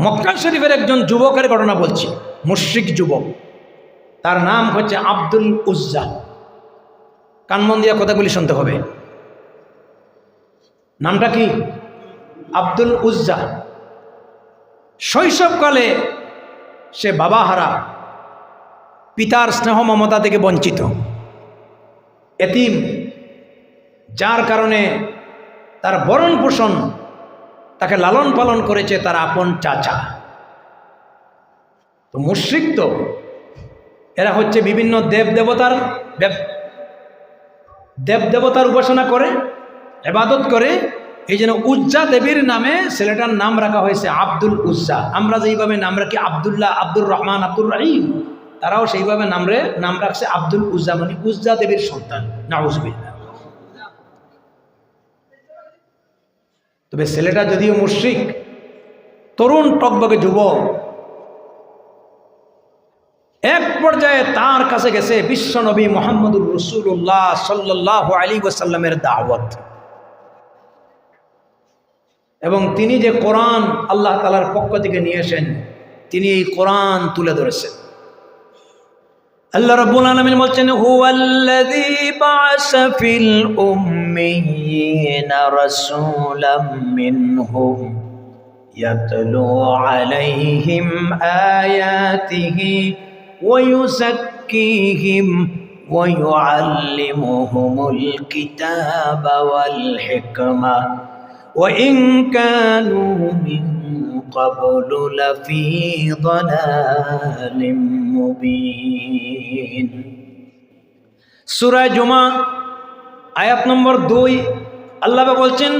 মক্কা শরীফের একজন যুবকের ঘটনা বলছি, মুশ্রিক যুবক। তার নাম হচ্ছে আব্দুল উজ্জা। কানমন দিয়া কথাগুলি শুনতে হবে। নামটা কি? আব্দুল উজ্জা। শৈশবকালে সে বাবা হারা পিতার স্নেহ মমতা থেকে বঞ্চিত। এতিম, যার কারণে তার বরণ পোষণ তাকে লালন পালন করেছে তার আপন চাচা। তো মুশ্রিক তো। এরা হচ্ছে বিভিন্ন দেব দেবতার দেব- দেব দেবতার উপাসনা করে, এবাদত করে। এই জন্য উজ্জা দেবীর নামে ছেলেটার নাম রাখা হয়েছে আব্দুল উজ্জা। আমরা যেইভাবে নাম রাখি আবদুল্লাহ, আব্দুর রহমান, আব্দুর রহিম, তারাও সেইভাবে নাম নাম রাখছে আব্দুল উজ্জা মানে উজ্জা দেবীর সন্তান। নাউজবিল্লা তবে ছেলেটা যদিও মুশ্রিক, তরুণ টকবকে যুবক, এক পর্যায়ে তার কাছে গেছে বিশ্বনবী মোহাম্মদুর রসুল্লাহ সাল্লাহ আলী ওসাল্লামের দাওয়াত। এবং তিনি যে কোরআন আল্লাহ তালার পক্ষ থেকে নিয়ে এসেন তিনি এই কোরআন তুলে ধরেছেন। আল্লাহ রাব্বুল আলামিন বলছেন হুয়াল্লাযী বা'আসা ফিল উম্মিয়িনা রাসূলাম মিনহুম ইয়াতলু আলাইহিম আয়াতিহি ওয়া ইউযাক্কিহিম ওয়া ইউআল্লিমুহুমুল কিতাবা ওয়াল হিকমা وإن كانوا من قبل لفي ضلال مبين সূরা জুমা আয়াত নম্বর দুই আল্লাহ বলছেন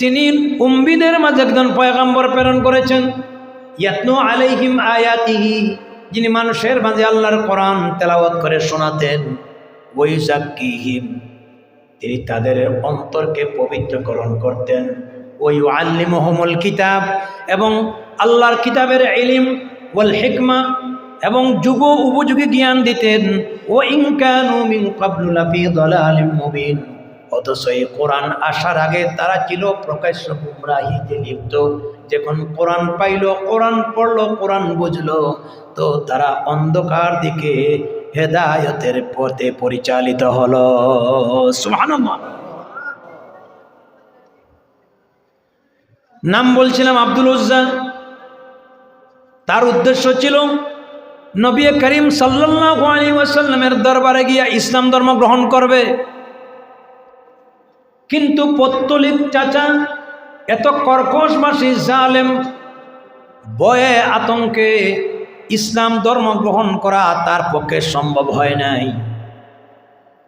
তিনি উম্বিদের মাঝে একজন পয়গাম্বর প্রেরণ করেছেন ইয়াতনু আলাইহিম আয়াতিহি যিনি মানুষের মাঝে আল্লাহর কোরআন তেলাওয়াত করে শোনাতেন ওয়াইজাক্কিহিম তিনি তাদের অন্তরকে পবিত্রকরণ করতেন ওই আল্লিমহমুল কিতাব এবং আল্লাহর কিতাবের ইলিম ওয়াল হিকমা এবং যুগ উপযোগী জ্ঞান দিতেন। ও মুবিন। অথচ এই কোরআন আসার আগে তারা ছিল প্রকাশ্য গুমরাহিতে লিপ্ত। যখন কোরআন পাইল, কোরআন পড়ল, কোরআন বুঝল, তো তারা অন্ধকার দিকে হেদায়তের পথে পরিচালিত হল। সুবহানাল্লাহ। নাম বলছিলাম আব্দুল উজ্জা। তার উদ্দেশ্য ছিল নবী করিম আলাইহি ওয়াসাল্লামের দরবারে গিয়া ইসলাম ধর্ম গ্রহণ করবে। কিন্তু পত্তলিক চাচা, এত কর্কশবাসী জালেম বয়ে আতঙ্কে ইসলাম ধর্ম গ্রহণ করা তার পক্ষে সম্ভব হয় নাই।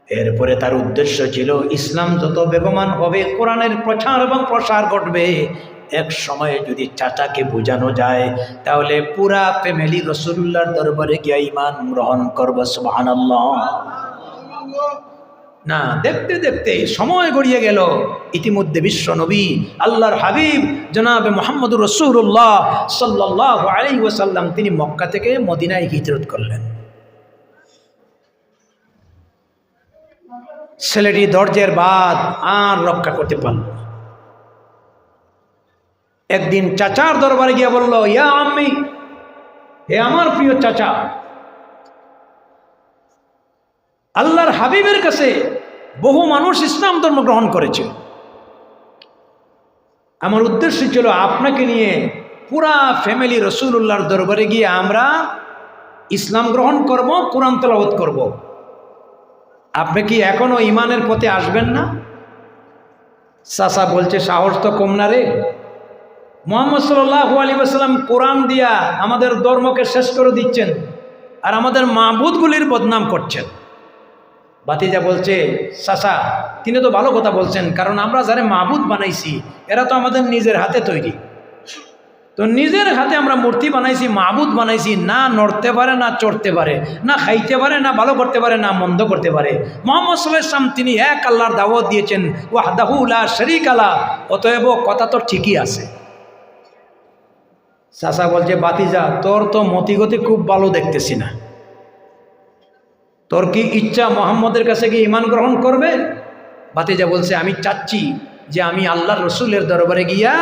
এরপরে তার উদ্দেশ্য ছিল, ইসলাম যত বেগমান হবে, কোরআনের প্রচার এবং প্রসার ঘটবে এক সময়ে যদি চাচাকে বোঝানো যায়, তাহলে পুরা ফ্যামিলি রসুল্লাহর দরবারে গিয়া ইমান গ্রহণ করব, সুবহানাল্লাহ। না, দেখতে দেখতে সময় গড়িয়ে গেল। ইতিমধ্যে বিশ্ব নবী, আল্লাহর হাবিব, জনাবে মোহাম্মদুর রসুল্লাহ সাল্লাহ আলী ওসাল্লাম তিনি মক্কা থেকে মদিনায় হিজরত করলেন। ছেলেটি দরজের বাদ আর রক্ষা করতে পারল না। একদিন চাচার দরবারে গিয়ে বলল, ইয়া আম্মি, হে আমার প্রিয় চাচা, আল্লাহর হাবিবের কাছে বহু মানুষ ইসলাম ধর্ম গ্রহণ করেছে। আমার উদ্দেশ্য ছিল আপনাকে নিয়ে পুরা ফ্যামিলি রসুল্লাহর দরবারে গিয়ে আমরা ইসলাম গ্রহণ করব, কোরআন তলাবত করব। আপনি কি এখনও ইমানের পথে আসবেন না? চাষা বলছে, সাহস তো কম না রে। মোহাম্মদ সাল্লাহ আলী আসসালাম কোরআন দিয়া আমাদের ধর্মকে শেষ করে দিচ্ছেন আর আমাদের মাহবুদগুলির বদনাম করছেন। বাতিজা বলছে সাসা তিনি তো ভালো কথা বলছেন, কারণ আমরা যারা মাহবুদ বানাইছি, এরা তো আমাদের নিজের হাতে তৈরি। তো নিজের হাতে আমরা মূর্তি বানাইছি, মাহবুদ বানাইছি, না নড়তে পারে, না চড়তে পারে, না খাইতে পারে, না ভালো করতে পারে, না মন্দ করতে পারে। মোহাম্মদ সাল্লাহ ইসলাম তিনি এক আল্লাহর দাওয়াত দিয়েছেন ওয়াহদাহুল্লাহ শরিক আলা অতএব কথা তো ঠিকই আছে। চাষা বলছে বাতিজা তোর তো মতিগতি খুব ভালো দেখতেছি না। তোর কি ইচ্ছা মোহাম্মদের কাছে গিয়ে ইমান গ্রহণ করবে? বাতিজা বলছে, আমি চাচ্ছি যে আমি আল্লাহ রসুলের দরবারে গিয়া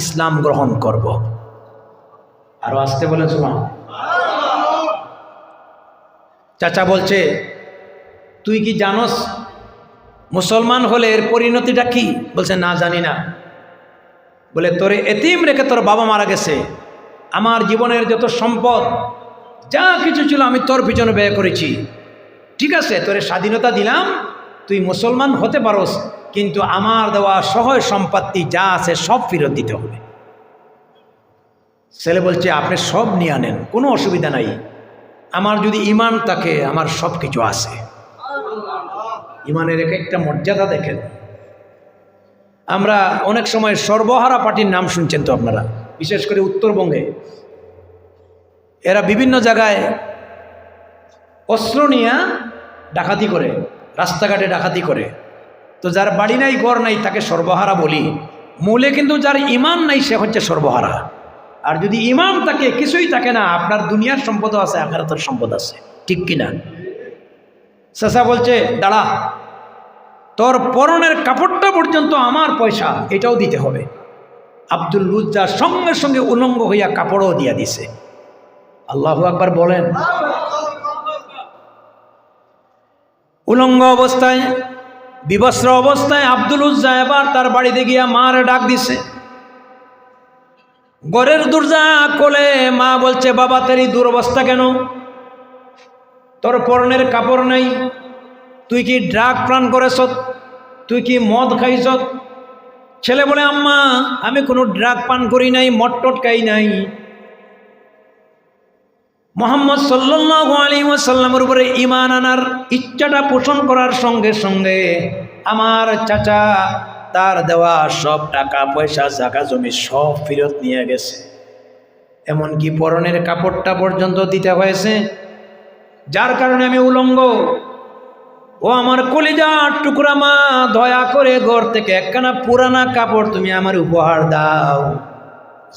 ইসলাম গ্রহণ করব। আরও আসতে বলেন শোনা চাচা বলছে, তুই কি জানস, মুসলমান হলে এর পরিণতিটা কি? বলছে, না জানি না। বলে, তোরে এতিম রেখে তোর বাবা মারা গেছে। আমার জীবনের যত সম্পদ, যা কিছু ছিল আমি তোর পিছনে ব্যয় করেছি। ঠিক আছে, তোরে স্বাধীনতা দিলাম, তুই মুসলমান হতে পারোস, কিন্তু আমার দেওয়া সহজ সম্পত্তি যা আছে সব ফেরত দিতে হবে। ছেলে বলছে, আপনি সব নিয়ে আনেন, কোনো অসুবিধা নাই। আমার যদি ইমান থাকে, আমার সব কিছু আছে। ইমানের এক একটা মর্যাদা দেখেন। আমরা অনেক সময় সর্বহারা পার্টির নাম শুনছেন তো আপনারা। বিশেষ করে উত্তরবঙ্গে, এরা বিভিন্ন জায়গায় অস্ত্র নিয়ে ডাকাতি করে, রাস্তাঘাটে ডাকাতি করে। তো যার বাড়ি নাই, ঘর নাই, তাকে সর্বহারা বলি। মূলে কিন্তু যার ইমান নাই, সে হচ্ছে সর্বহারা। আর যদি ইমান থাকে, কিছুই থাকে না, আপনার দুনিয়ার সম্পদও আছে, আখারাতের সম্পদ আছে। ঠিক কিনা চাষা বলছে, দাঁড়া, তোর পরনের কাপড়টা পর্যন্ত আমার পয়সা, এটাও দিতে হবে। আব্দুল লুজ্জা সঙ্গে সঙ্গে উলঙ্গ হইয়া কাপড়ও দিয়া দিছে। আল্লাহ আকবার বলেন, উলঙ্গ অবস্থায়, বিবস্ত্র অবস্থায় আব্দুল উজ্জা এবার তার বাড়িতে গিয়া মার ডাক দিছে। গড়ের দুর্জা কোলে মা বলছে, বাবা, তেরি দুরবস্থা কেন? তোর পরনের কাপড় নাই। তুই কি ড্রাগ প্রাণ করেছ? তুই কি মদ খাইছ? ছেলে বলে, আম্মা, আমি কোনো ড্রাগ পান করি নাই মট টট খাই নাই। মোহাম্মদ সাল্লাহ আলী ওয়াসাল্লামের উপরে ইমান আনার ইচ্ছাটা পোষণ করার সঙ্গে সঙ্গে আমার চাচা তার দেওয়া সব টাকা, পয়সা, জায়গা, জমি সব ফেরত নিয়ে গেছে। এমনকি পরনের কাপড়টা পর্যন্ত দিতে হয়েছে, যার কারণে আমি উলঙ্গ। ও আমার কলিজার টুকরা মা, দয়া করে ঘর থেকে একখানা পুরানা কাপড় তুমি আমার উপহার দাও।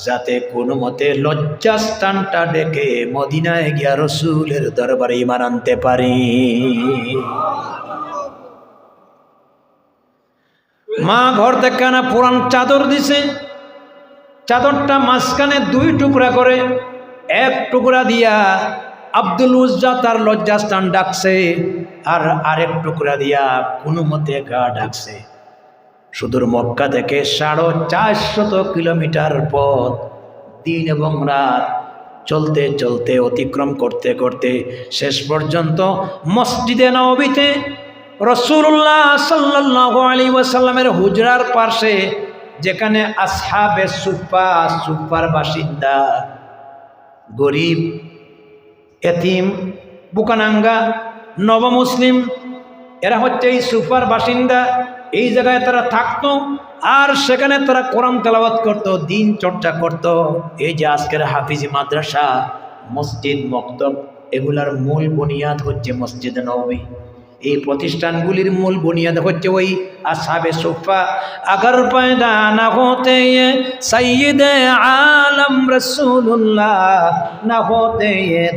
যাতে কোনো মতে লজ্জাস্থানটা ডেকে মদিনায় গিয়া রসুলের দরবারে ইমান আনতে পারি। মা ঘর থেকে না পুরান চাদর দিছে। চাদরটা মাঝখানে দুই টুকরা করে, এক টুকরা দিয়া আব্দুল উজ্জা তার লজ্জাস্থান ডাকছে আর আরেক টুকরা দিয়া কোনো মতে গা ডাকছে। সুদূর মক্কা থেকে সাড়ে চারশত কিলোমিটার পথ দিন এবং রাত চলতে চলতে অতিক্রম করতে করতে শেষ পর্যন্ত মসজিদে নবীতে রসুল্লাহ সাল্লাহ আলী ওয়াসাল্লামের হুজরার পাশে যেখানে আসহাবে সুপা সুপার বাসিন্দা, গরিব এতিম, বুকানাঙ্গা, নবমুসলিম, এরা হচ্ছে এই সুপার বাসিন্দা। এই জায়গায় তারা থাকতো, আর সেখানে তারা কোরআন তেলাবাত করত, দিন চর্চা করত। এই যে আজকের হাফিজ মাদ্রাসা, মসজিদ মক্তব, এগুলার মূল বুনিয়াদ হচ্ছে মসজিদ নবী এই প্রতিষ্ঠানগুলির মূল বুনিয়াদ হচ্ছে ওই আসাবে সোফা। আগার পয়দা না হতে সৈয়দ আলম রসুল্লাহ না হতে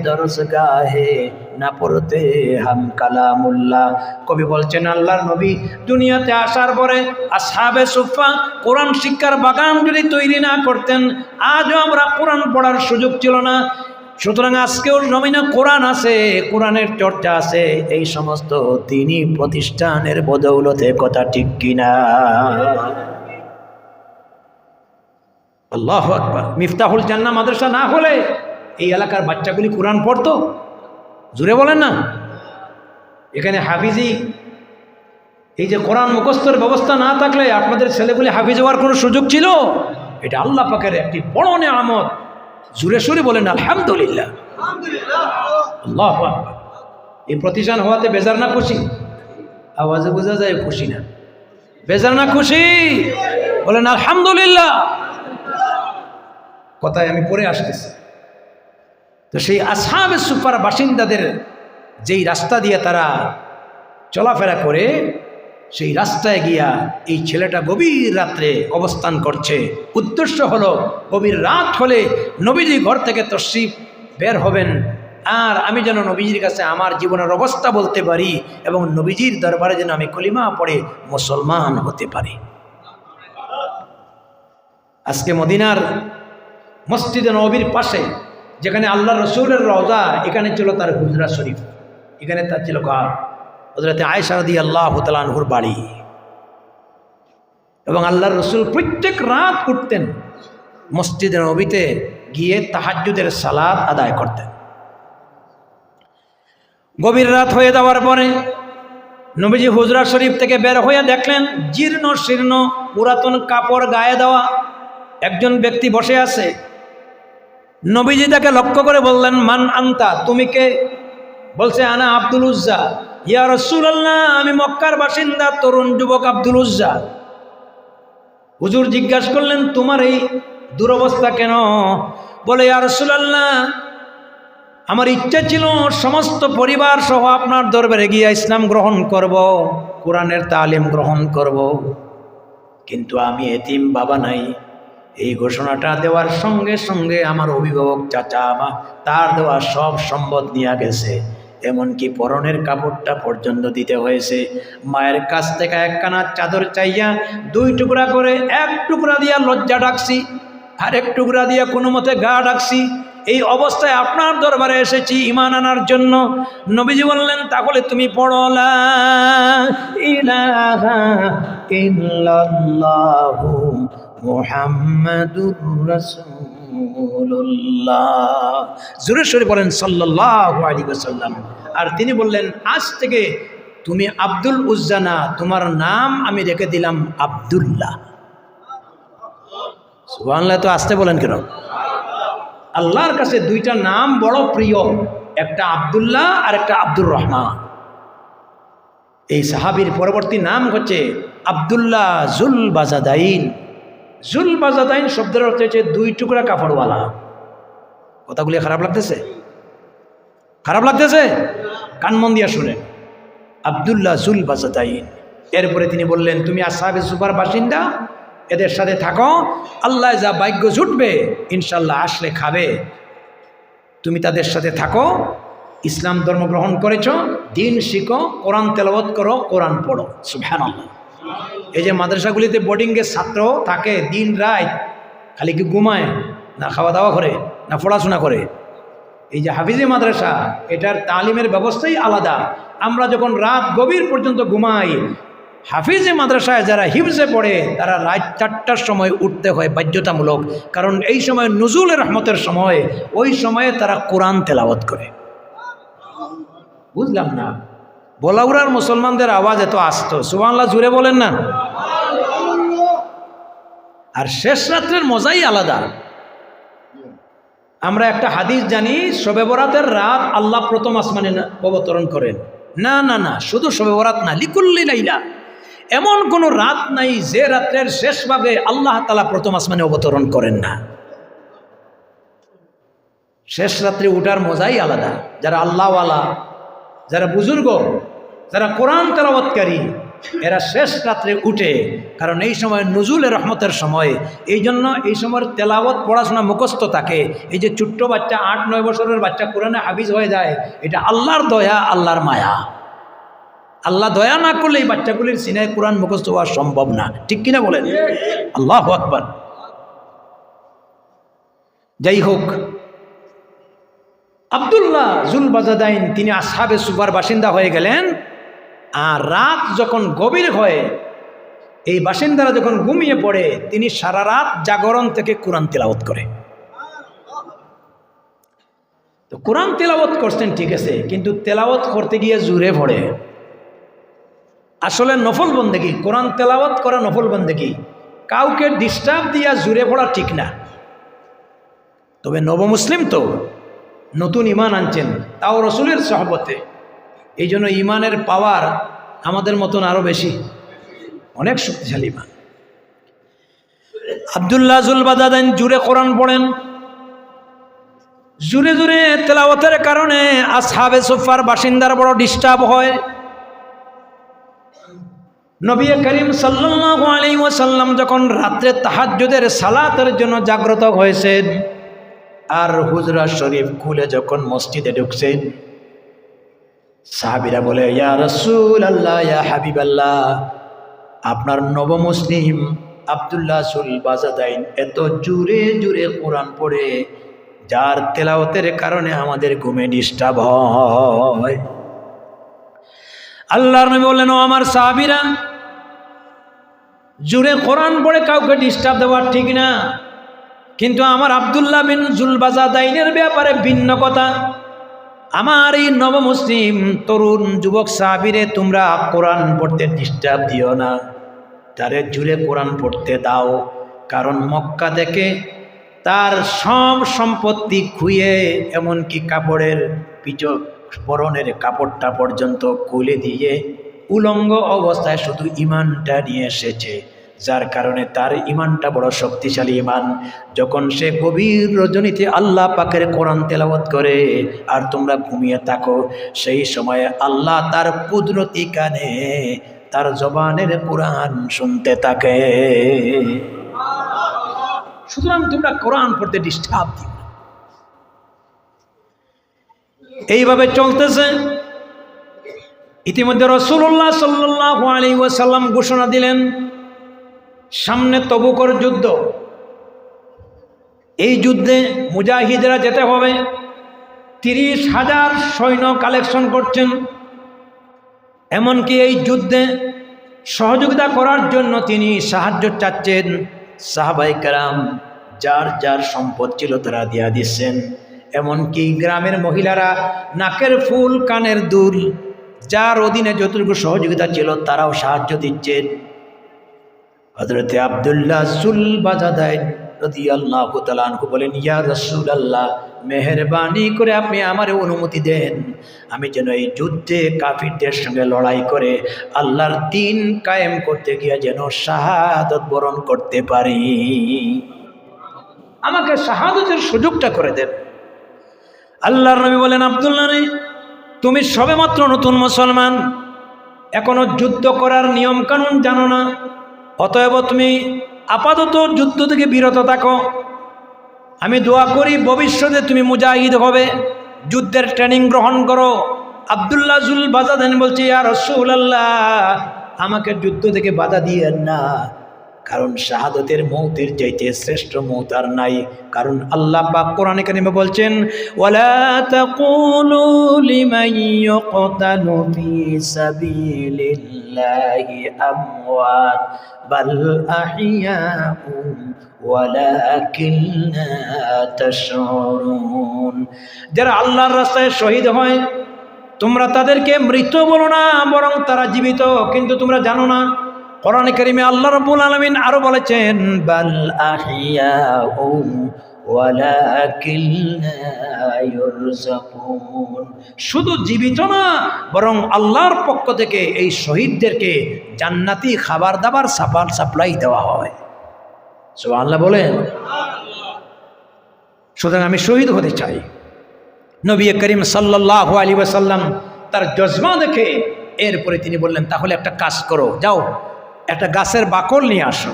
দরস গাহে না পড়তে হাম কালামুল্লাহ। কবি বলছেন, আল্লাহর নবী দুনিয়াতে আসার পরে আসাবে সোফা, কোরআন শিক্ষার বাগান যদি তৈরি না করতেন, আজও আমরা কোরআন পড়ার সুযোগ ছিল না। সুতরাং আজকেও জমিনে কোরআন আছে, কোরআনের চর্চা আছে, এই সমস্ত তিনি প্রতিষ্ঠানের বদৌলতে কথা ঠিক কিনা? আল্লাহ আকবর। মিফতাহুল জান্না মাদ্রাসা না হলে এই এলাকার বাচ্চাগুলি কোরআন পড়তো? জুড়ে বলেন না। এখানে হাফিজি, এই যে কোরআন মুখস্থর ব্যবস্থা না থাকলে আপনাদের ছেলেগুলি হাফিজ হওয়ার কোনো সুযোগ ছিল? এটা আল্লাহ পাকের একটি বড় নেয়ামত। জুড়ে সুরে বলেন, আলহামদুলিল্লাহ। এই প্রতিষ্ঠান হওয়াতে বেজার না খুশি? আওয়াজে বোঝা যায় খুশি না। বেজার না খুশি? বলেন, আলহামদুলিল্লাহ। কথায় আমি পরে আসতেছি। তো সেই আসাবে সুপার বাসিন্দাদের যেই রাস্তা দিয়ে তারা চলাফেরা করে সেই রাস্তায় গিয়া এই ছেলেটা গভীর রাত্রে অবস্থান করছে। উদ্দেশ্য হলো, গভীর রাত হলে নবীজি ঘর থেকে তশরিফ বের হবেন। আর আমি যেন নবীজির কাছে আমার জীবনের অবস্থা বলতে পারি এবং নবীজির দরবারে যেন আমি কলিমা পড়ে মুসলমান হতে পারি। আজকে মদিনার মসজিদে নবীর পাশে, যেখানে আল্লাহ রসুলের রওজা, এখানে ছিল তার হুজরা শরীফ। এখানে তার ছিল ঘর হজরতে আয়সারদি আল্লাহ তালানহুর বাড়ি। এবং আল্লাহর রসুল প্রত্যেক রাত উঠতেন মসজিদে নবীতে গিয়ে তাহাজ্জুদের সালাদ আদায় করতেন। গভীর রাত হয়ে যাওয়ার পরে নবীজি হুজরা শরীফ থেকে বের হয়ে দেখলেন, জীর্ণ শীর্ণ পুরাতন কাপড় গায়ে দেওয়া একজন ব্যক্তি বসে আছে। নবীজি তাকে লক্ষ্য করে বললেন, মান আন্তা, তুমি কে? বলছে, আনা আব্দুল উজ্জা। ইয়া রসুল আল্লাহ আমি মক্কার বাসিন্দা, তরুণ যুবক আব্দুল উজ্জা। হুজুর জিজ্ঞাসা করলেন, তোমার এই দুরবস্থা কেন? বলে, ইয়া রসুল্লাহ আমার ইচ্ছা ছিল সমস্ত পরিবার সহ আপনার দরবারে গিয়ে ইসলাম গ্রহণ করব, কোরআনের তালিম গ্রহণ করব। কিন্তু আমি এতিম বাবা নাই। এই ঘোষণাটা দেওয়ার সঙ্গে সঙ্গে আমার অভিভাবক চাচা, মা, তার দেওয়া সব সম্পদ নিয়ে গেছে। এমনকি পরনের কাপড়টা পর্যন্ত দিতে হয়েছে। মায়ের কাছ থেকে একখানা চাদর চাইয়া দুই টুকরা করে এক টুকরা দিয়া লজ্জা ডাকছি, আর এক টুকরা দিয়া কোনো মতে গা ডাকছি। এই অবস্থায় আপনার দরবারে এসেছি ইমান আনার জন্য। নবীজি বললেন, তাহলে তুমি পড়ো, লা ইলাহা ইল্লাল্লাহু জোরে সরে বলেন, সাল্লাল্লাহু আলাইহি ওয়াসাল্লাম। আর তিনি বললেন, আজ থেকে তুমি আব্দুল উজ্জানা, তোমার নাম আমি রেখে দিলাম আব্দুল্লাহ। সুবহানাল্লাহ, তো আসতে বলেন কেন? আল্লাহর কাছে দুইটা নাম বড় প্রিয়, একটা আব্দুল্লাহ আর একটা আব্দুর রহমান। এই সাহাবির পরবর্তী নাম হচ্ছে Abdullah Zul Bajadain Zul Bajadain শব্দের অর্থ হচ্ছে দুই টুকরা কাপড়ওয়ালা। কথাগুলি খারাপ লাগতেছে? খারাপ লাগতেছে? কান মন দিয়া শুনে আবদুল্লাহ জুল বাজাদাইন এরপরে তিনি বললেন, তুমি আসাবে সুপার বাসিন্দা, এদের সাথে থাকো। আল্লাহ যা ভাগ্য জুটবে ইনশাল্লাহ আসলে খাবে। তুমি তাদের সাথে থাকো, ইসলাম ধর্ম গ্রহণ করেছ, দিন শিখো, কোরআন তেলাবত করো, কোরআন পড়ো। সুফহান এই যে মাদ্রাসাগুলিতে বোর্ডিংয়ের ছাত্র থাকে দিন রাত, খালি কি ঘুমায়, না খাওয়া দাওয়া করে, না পড়াশোনা করে। এই যে হাফিজি মাদ্রাসা, এটার তালিমের ব্যবস্থাই আলাদা। আমরা যখন রাত গভীর পর্যন্ত ঘুমাই, হাফিজে মাদ্রাসায় যারা হিফজে পড়ে, তারা রাত চারটার সময় উঠতে হয় বাধ্যতামূলক। কারণ এই সময় নজরুলের রহমতের সময়, ওই সময়ে তারা কোরআন তেলাওয়াত করে। বুঝলাম না? বলাউরার মুসলমানদের আওয়াজ এত আসতো সুবাংলা জুড়ে বলেন না। আর শেষ রাত্রের মজাই আলাদা। আমরা একটা হাদিস জানি, শবে বরাতের রাত আল্লাহ প্রথম আসমানে অবতরণ করেন। না না না, শুধু শবে বরাত না, লিকুল্লি লাইলা। এমন কোনো রাত নাই যে রাত্রের শেষ ভাগে আল্লাহ তালা প্রথম আসমানে অবতরণ করেন না। শেষ রাত্রে উঠার মজাই আলাদা। যারা আল্লাহওয়ালা, যারা বুজুর্গ যারা কোরআন তেলাবৎকারী এরা শেষ রাত্রে উঠে, কারণ এই সময় নজুলের রহমতের সময় এই জন্য এই সময়ের তেলাবত পড়াশোনা মুখস্থ থাকে। এই যে ছোট্ট বাচ্চা আট, নয় বছরের বাচ্চা কোরআনে হাফিজ হয়ে যায়, এটা আল্লাহর দয়া, আল্লাহর মায়া। আল্লাহ দয়া না করলে এই বাচ্চাগুলির সিনায় কোরআন মুখস্থ হওয়া সম্ভব না। ঠিক কিনা বলেন? আল্লাহ আকবর। যাই হোক, আবদুল্লাহ জুল বাজাদাইন তিনি আসাবে সুপার বাসিন্দা হয়ে গেলেন। আর রাত যখন গভীর হয়, এই বাসিন্দারা যখন ঘুমিয়ে পড়ে, তিনি সারা রাত জাগরণ থেকে কোরআন তেলাওত করে। তো কোরআন তেলাওত করছেন, ঠিক আছে, কিন্তু তেলাওত করতে গিয়ে জুড়ে পড়ে। আসলে নফল বন্দেগি কোরআন তেলাওয়াত করা নফল বন্দেগি কাউকে ডিস্টার্ব দিয়া জুড়ে পড়া ঠিক না। তবে নবমুসলিম তো নতুন ইমান আনছেন, তাও রসুলের সহবতে। এই জন্য ইমানের পাওয়ার আমাদের মতন আরও বেশি। অনেক শক্তিশালী ইমান। আবদুল্লাহ জুলবাদাদান জুড়ে কোরআন পড়েন। জুড়ে জুড়ে তেলাওয়াতের কারণে আসহাবে সোফার বাসিন্দার বড় ডিস্টার্ব হয়। নবী করিম আলাইহি ওয়াসাল্লাম যখন রাত্রে তাহাজ্জুদের সালাতের জন্য জাগ্রত হয়েছেন, আর হুজরা শরীফ খুলে যখন মসজিদে ঢুকছেন সাহাবিরা বলে, ইয়া রসুল আল্লাহ ইয়া হাবিব আল্লাহ আপনার নবমুসলিম আবদুল্লাহ সুল বাজাদাইন এত জুড়ে জুড়ে কোরআন পড়ে, যার তেলাওতের কারণে আমাদের ঘুমে ডিস্টার্ব হয়। আল্লাহর নবী বললেন, ও আমার সাহাবিরা জুড়ে কোরআন পড়ে কাউকে ডিস্টার্ব দেওয়া ঠিক না, কিন্তু আমার আবদুল্লাহ বিন জুলবাজা দাইনের ব্যাপারে ভিন্ন কথা। আমার এই নবমুসলিম তরুণ যুবক সাহাবিরে তোমরা কোরআন পড়তে ডিস্টার্ব দিও না। তারে জুড়ে কোরআন পড়তে দাও, কারণ মক্কা থেকে তার সব সম্পত্তি খুঁয়ে এমনকি কাপড়ের পিছ পরনের কাপড়টা পর্যন্ত খুলে দিয়ে উলঙ্গ অবস্থায় শুধু ইমানটা নিয়ে এসেছে। যার কারণে তার ইমানটা বড় শক্তিশালী ইমান। যখন সে গভীর রজনীতে আল্লাহ পাকের কোরআন তেলাবত করে, আর তোমরা ঘুমিয়ে থাকো, সেই সময়ে আল্লাহ তার কুদরতি কানে তার জবানের কোরআন শুনতে থাকে। সুতরাং তোমরা কোরআন পড়তে ডিস্টার্ব দিও। এইভাবে চলতেছে। ইতিমধ্যে রসুল্লাহ সাল্লাহ আলী ওয়াসাল্লাম ঘোষণা দিলেন সামনে তবুকর যুদ্ধ। এই যুদ্ধে মুজাহিদরা যেতে হবে। তিরিশ হাজার সৈন্য কালেকশন করছেন। এমনকি এই যুদ্ধে সহযোগিতা করার জন্য তিনি সাহায্য চাচ্ছেন। সাহাবাই কারাম যার যার সম্পদ ছিল তারা দিয়া দিচ্ছেন। এমনকি গ্রামের মহিলারা নাকের ফুল, কানের দুল, যার অধীনে যতটুকু সহযোগিতা ছিল তারাও সাহায্য দিচ্ছেন। হজরতে আবদুল্লাহ সুল বাজাদাই রদি আল্লাহ বলেন, ইয়া রসুল আল্লাহ মেহরবানি করে আপনি আমার অনুমতি দেন। আমি যেন এই যুদ্ধে কাফিরদের সঙ্গে লড়াই করে আল্লাহর দিন কায়েম করতে গিয়ে যেন শাহাদত বরণ করতে পারি। আমাকে শাহাদতের সুযোগটা করে দেন। আল্লাহর নবী বলেন, আবদুল্লাহ রে, তুমি সবেমাত্র নতুন মুসলমান। এখনও যুদ্ধ করার নিয়ম কানুন জানো না। অতএব তুমি আপাতত যুদ্ধ থেকে বিরত থাকো। আমি দোয়া করি ভবিষ্যতে তুমি মুজাহিদ হবে। যুদ্ধের ট্রেনিং গ্রহণ করো। আবদুল্লাহ জুল বাজাদান বলছে আর রসুল আল্লাহ আমাকে যুদ্ধ থেকে বাধা দিয়েন না। কারণ শাহাদতের মৌতের চাইতে শ্রেষ্ঠ মৌত আর নাই। কারণ আল্লাহ পাক কোরআনে কারিমে বলছেন, ওয়ালা যারা আল্লাহর রাস্তায় শহীদ হয়, তোমরা তাদেরকে মৃত বলো না, বরং তারা জীবিত, কিন্তু তোমরা জানো না। কোরআন কারিমে আল্লাহ রাব্বুল আলামিন আরও বলেছেন, বাল ইউরজাকুন। শুধু জীবিত না, বরং আল্লাহর পক্ষ থেকে এই শহীদদেরকে জান্নাতি খাবার দাবার সাপাল সাপ্লাই দেওয়া হয়। আল্লাহ বলেন, সুতরাং আমি শহীদ হতে চাই। নবী করিম সাল্লাহ আলী ওয়াসাল্লাম তার জজমা দেখে এরপরে তিনি বললেন, তাহলে একটা কাজ করো, যাও। একটা গাছের বাকল নিয়ে আসো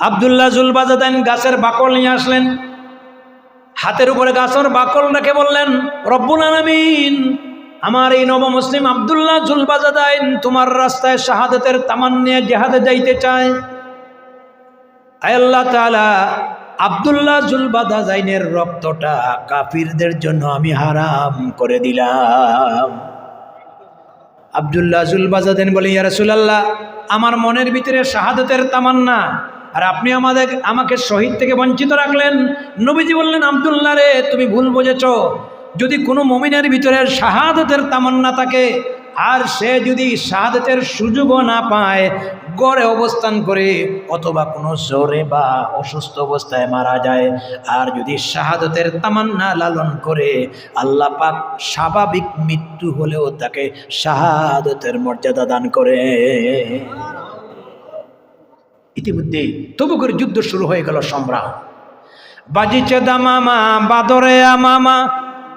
আবদুল্লাহ জুলবাজাদান গাছের বাকল নিয়ে আসলেন। হাতের উপরে গাছের বাকল রেখে বললেন, রব্বুল আলমিন, আমার এই নব মুসলিম আবদুল্লাহ জুলবাজাদাইন তোমার রাস্তায় শাহাদতের তামান নিয়ে জেহাদে যাইতে চায়। আল্লাহ তাআলা, আবদুল্লাহ জুলবাদা রক্তটা কাফিরদের জন্য আমি হারাম করে দিলাম। আবদুল্লাহ জুলবাজাদেন বলে, ইয়া রাসূলুল্লাহ, আমার মনের ভিতরে শাহাদতের তামান্না, আর আপনি আমাদের, আমাকে শহীদ থেকে বঞ্চিত রাখলেন। নবীজি বললেন, আবদুল্লাহ রে, তুমি ভুল বুঝেছ। যদি কোনো মমিনের ভিতরে শাহাদতের তামান্না থাকে আর সে যদি শাহাদতের সুযোগও না পায়, গড়ে অবস্থান করে অথবা কোনো জোরে বা অসুস্থ অবস্থায় মারা যায়, আর যদি শাহাদতের তামান্না লালন করে, আল্লাহ পাক স্বাভাবিক মৃত্যু হলেও তাকে শাহাদতের মর্যাদা দান করে। ইতিমধ্যে তবু করে যুদ্ধ শুরু হয়ে গেল সম্রাট। বাজিছে দামামা, বাদরে আমামা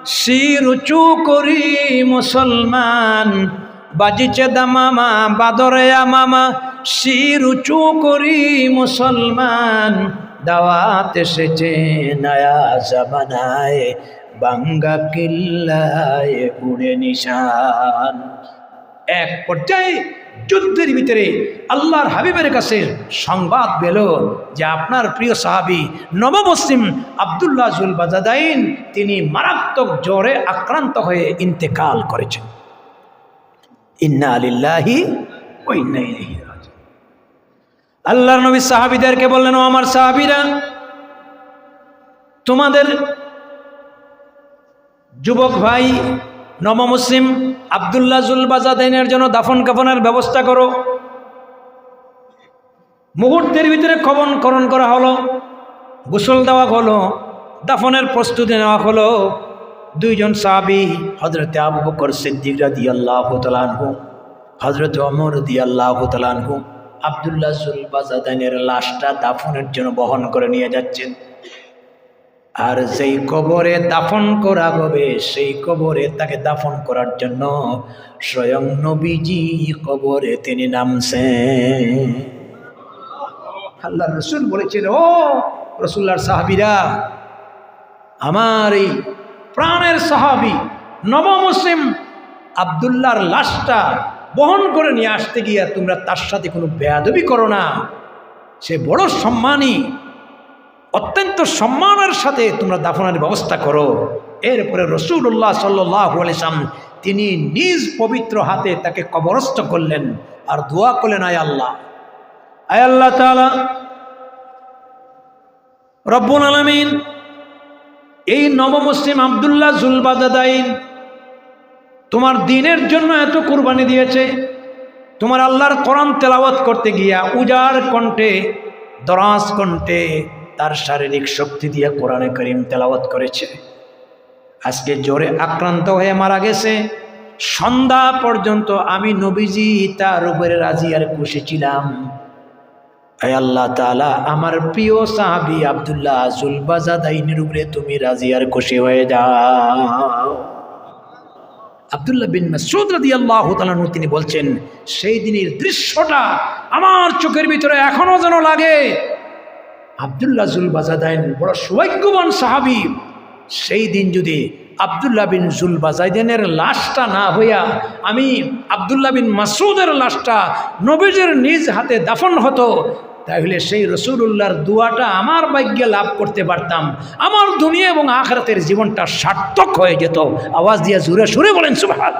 শির উঁচু করি মুসলমান। বাজিছে দামামা বাদরে আমামা শির উঁচু করি মুসলমান। দাওয়াত এসেছে নয়া জামানায়, বাঙ্গা কিল্লায় উড়ে নিশান। এক পর্যায়ে যুদ্ধের ভিতরে আল্লাহর হাবিবের কাছে সংবাদ পেল যে আপনার প্রিয় সাহাবি নবমুসলিম আবদুল্লাহ জুল বাজাদাইন তিনি মারাত্মক জ্বরে আক্রান্ত হয়ে ইন্তেকাল করেছেন ইন্না আলিল্লাহি ও ইন্না ইলাইহি রাজিউন। আল্লাহর নবী সাহাবিদেরকে বললেন, ও আমার সাহাবিরা, তোমাদের যুবক ভাই নবমুসলিম আবদুল্লাহ জুল বাজাদাইনের জন্য দাফন কাফনের ব্যবস্থা করো। মুহূর্তের ভিতরে কবন করণ করা হলো, গোসল দেওয়া হলো, দাফনের প্রস্তুতি নেওয়া হলো। দুইজন সাহাবি হজরতে আবু বকর সিদ্দিক রাদি আল্লাহ তালানহু হজরত অমর দি আল্লাহ তালানহু আবদুল্লাহ জুল বাজাদাইনের লাশটা দাফনের জন্য বহন করে নিয়ে যাচ্ছেন। আর যেই কবরে দাফন করা হবে, সেই কবরে তাকে দাফন করার জন্য স্বয়ং নবীজি কবরে তিনি নামছেন। আল্লাহ রসুল বলেছেন, ও রসুল্লার সাহাবিরা, আমার এই প্রাণের সাহাবি, নবমুসলিম আবদুল্লাহর লাশটা বহন করে নিয়ে আসতে গিয়ে তোমরা তার সাথে কোনো বেয়াদবি করো না। সে বড় সম্মানী অত্যন্ত সম্মানের সাথে তোমরা দাফনের ব্যবস্থা করো। এরপরে রসুল্লাহ সাল্লাম তিনি নিজ পবিত্র হাতে তাকে কবরস্থ করলেন আর দোয়া করলেন, আয় আল্লাহ আয় আল্লাহ রব্বুল আলমিন, এই নবমুসলিম আবদুল্লাহ জুলবাদাদাইন তোমার দিনের জন্য এত কুরবানি দিয়েছে। তোমার আল্লাহর কোরআন তেলাওয়াত করতে গিয়া উজাড় কণ্ঠে, দরাজ কণ্ঠে তার শারীরিক শক্তি দিয়ে কোরআনে করিম তেলাওয়াত করেছে। আজকে জোরে আক্রান্ত হয়ে মারা গেছে। সন্ধ্যা পর্যন্ত আমি নবীজি তার উপরে রাজি আর খুশি ছিলাম। আল্লাহ তালা আমার প্রিয় সাহাবি আবদুল্লাহ জুলবাজাদাইনের উপরে তুমি রাজি আর খুশি হয়ে যাও। আবদুল্লাহ বিন মাসুদ রাদি আল্লাহ তালানু তিনি বলছেন, সেই দিনের দৃশ্যটা আমার চোখের ভিতরে এখনও যেন লাগে। আবদুল্লাহ জুল বাজাদাইন বড় সৌভাগ্যবান সাহাবি। সেই দিন যদি আবদুল্লাহ বিন জুল বাজাইদানের লাশটা না হইয়া আমি আবদুল্লাহ বিন মাসুদের লাশটা নবীজের নিজ হাতে দাফন হতো, তাহলে সেই রসুল্লাহর দুয়াটা আমার ভাগ্যে লাভ করতে পারতাম। আমার দুনিয়া এবং আখরাতের জীবনটা সার্থক হয়ে যেত। আওয়াজ দিয়ে জুড়ে সুরে বলেন সুভাষ